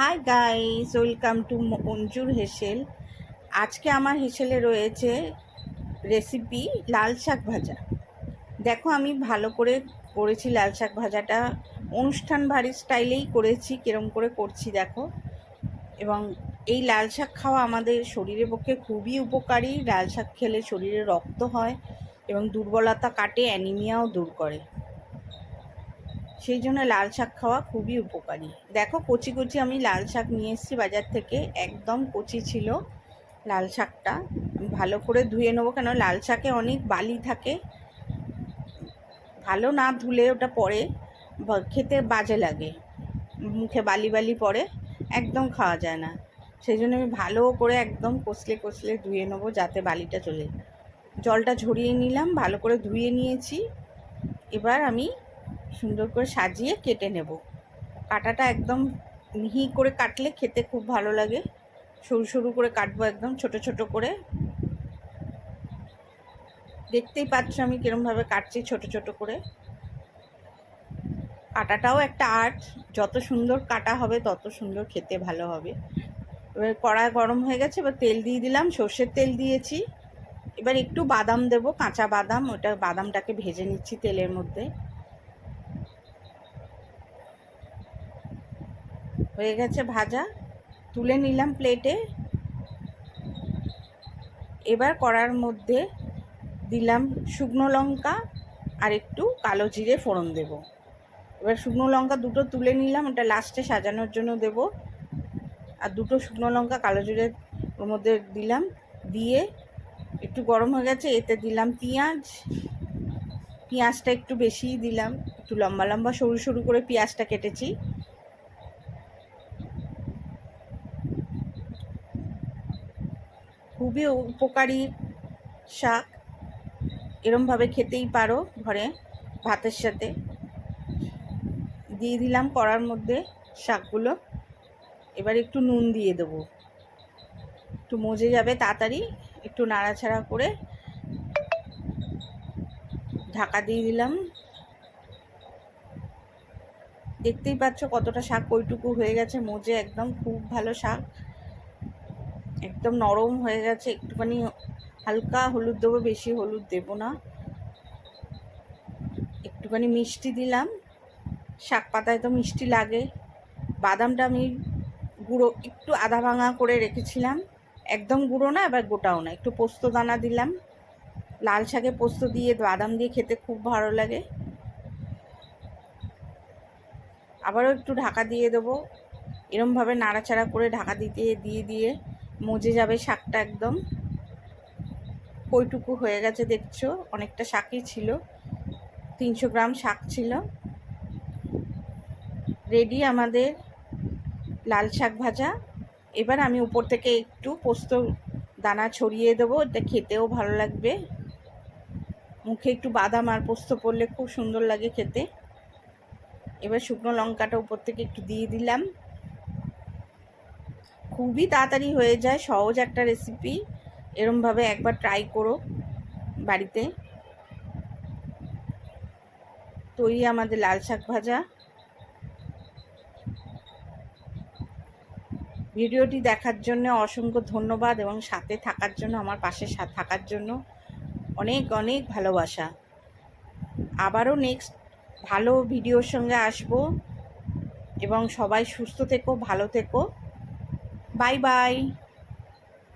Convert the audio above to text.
Hi guys welcome to Manjur হেসেল আজকে আমার হেসেলে রয়েছে রেসিপি লাল শাক ভাজা। দেখো, আমি ভালো করে করেছি লাল শাক ভাজাটা। অনুষ্ঠান বাড়ি স্টাইলেই করেছি, কিরম করে করছি দেখো। এবং এই লাল শাক খাওয়া আমাদের শরীরের পক্ষে খুবই উপকারী। লাল শাক খেলে শরীরে রক্ত হয় এবং দুর্বলতা কাটে, অ্যানিমিয়াও দূর করে। সেই জন্য লাল শাক খাওয়া খুবই উপকারী। দেখো কচি কচি আমি লাল শাক নিয়ে এসেছি বাজার থেকে, একদম কচি ছিল লাল শাকটা। ভালো করে ধুয়ে নেব কেন লাল শাকে অনেক বালি থাকে। ভালো না ধুলে ওটা পরে খেতে বাজে লাগে। মুখে বালি বালি পড়ে একদম খাওয়া যায় না। সেই জন্য আমি ভালো করে একদম কষলে কষলে ধুয়ে নেব যাতে বালিটা চলে। জলটা ঝরিয়ে নিলাম, ভালো করে ধুয়ে নিয়েছি। এবার আমি সুন্দর করে সাজিয়ে কেটে নেব। কাটাটা একদম মিহি করে কাটলে খেতে খুব ভালো লাগে। সরু সরু করে কাটবো একদম, ছোট ছোট করে। দেখতেই পাচ্ছ আমি কীরমভাবে কাটছি ছোট ছোট করে। কাটাটাও একটা আর্ট, যত সুন্দর কাটা হবে তত সুন্দর খেতে ভালো হবে। এবার কড়া গরম হয়ে গেছে, এবার তেল দিয়ে দিলাম, সর্ষের তেল দিয়েছি। এবার একটু বাদাম দেব, কাঁচা বাদাম, ওটা বাদামটাকে ভেজে নিচ্ছি তেলের মধ্যে। হয়ে গেছে ভাজা। তুলে নিলাম প্লেটে এবার কড়ার মধ্যে দিলাম শুকনো লঙ্কা আর একটু কালো জিরে ফোড়ন দেব। এবার শুকনো লঙ্কা দুটো তুলে নিলাম, ওটা লাস্টে সাজানোর জন্য দেব। আর দুটো শুকনো লঙ্কা কালো জিরে ওর মধ্যে দিলাম, দিয়ে একটু গরম হয়ে গেছে, এতে দিলাম পেঁয়াজ। পেঁয়াজটা একটু বেশিই দিলাম, একটু লম্বা লম্বা সরু সরু করে পেঁয়াজটা কেটেছি। খুবই উপকারী শাক। এরমভাবে খেতেই পারো ঘরে ভাতের সাথে। দিয়ে দিলাম কড়ার মধ্যে শাকগুলো। এবার একটু নুন দিয়ে দেবো। একটু মজে যাবে তাড়াতাড়ি। একটু নাড়াছাড়া করে ঢাকা দিয়ে দিলাম। দেখতেই পাচ্ছ কতটা শাক ওইটুকু হয়ে গেছে। মজে একদম খুব ভালো শাক। একদম নরম হয়ে গেছে, একটুখানি হালকা হলুদ দেবো, বেশি হলুদ দেবো না। একটুখানি মিষ্টি দিলাম। শাক পাতায় তো মিষ্টি লাগে। বাদামটা আমি গুঁড়ো, একটু আধা ভাঙা করে রেখেছিলাম। একদম গুঁড়ো না এবার গোটাও না। একটু পোস্ত দানা দিলাম। লাল শাকে পোস্ত দিয়ে বাদাম দিয়ে খেতে খুব ভালো লাগে। আবারও একটু ঢাকা দিয়ে দেবো। এরমভাবে নাড়াচাড়া করে ঢাকা দিতে, দিয়ে দিয়ে মজে যাবে শাকটা একদম। কইটুকু হয়ে গেছে দেখছ, অনেকটা শাকই ছিল। তিনশো গ্রাম শাক ছিল। রেডি আমাদের লাল শাক ভাজা। এবার আমি উপর থেকে একটু পোস্ত দানা ছড়িয়ে দেবো, এটা খেতেও ভালো লাগবে। মুখে একটু বাদাম আর পোস্ত পড়লে খুব সুন্দর লাগে খেতে। এবার শুকনো লঙ্কাটা উপর থেকে একটু দিয়ে দিলাম। খুবই তাড়াতাড়ি হয়ে যায়, সহজ একটা রেসিপি এরমভাবে একবার ট্রাই করো বাড়িতে। তৈরি আমাদের লাল শাক ভাজা। ভিডিওটি দেখার জন্য অসংখ্য ধন্যবাদ এবং সাথে থাকার জন্য, আমার পাশে থাকার জন্য অনেক অনেক ভালোবাসা। আবারও নেক্সট ভালো ভিডিওর সঙ্গে আসব। এবং সবাই সুস্থ থেকো, ভালো থেকো। Bye bye